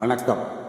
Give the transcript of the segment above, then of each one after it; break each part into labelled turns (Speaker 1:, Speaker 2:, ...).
Speaker 1: வணக்கம்.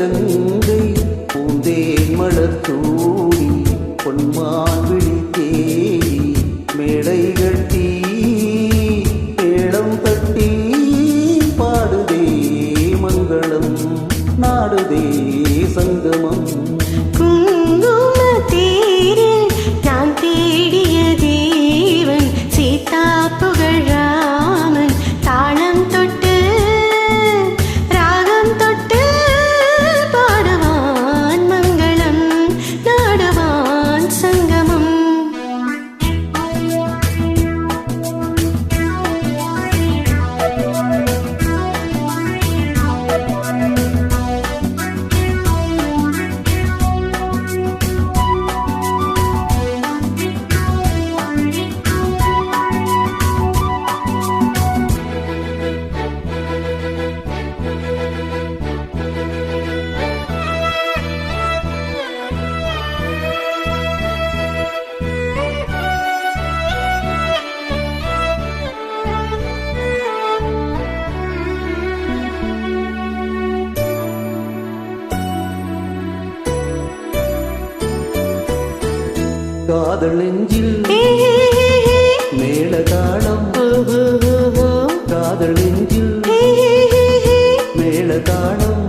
Speaker 1: கங்கை பூந்தேன் மலர்த்தூடி பொன்மான் விழித்தேரி மேடை கட்டி ஏழம் தட்டி பாடுதே மங்களம் நாடுதே சங்கமம். காதல் நெஞ்சில் மேலதாளம் காதல் நெஞ்சில்
Speaker 2: மேலதாளம்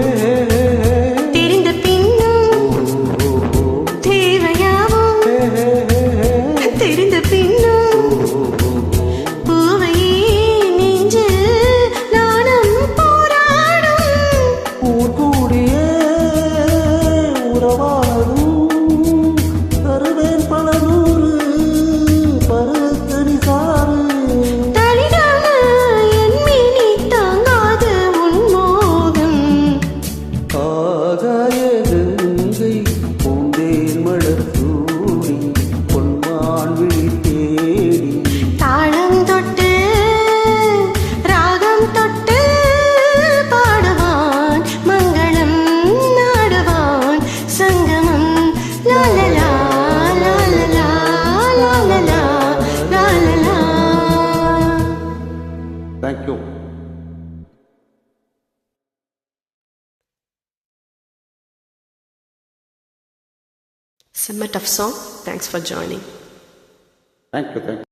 Speaker 1: Yeah.
Speaker 2: Summit of Song. Thanks for joining.
Speaker 1: Thank you. Thank you.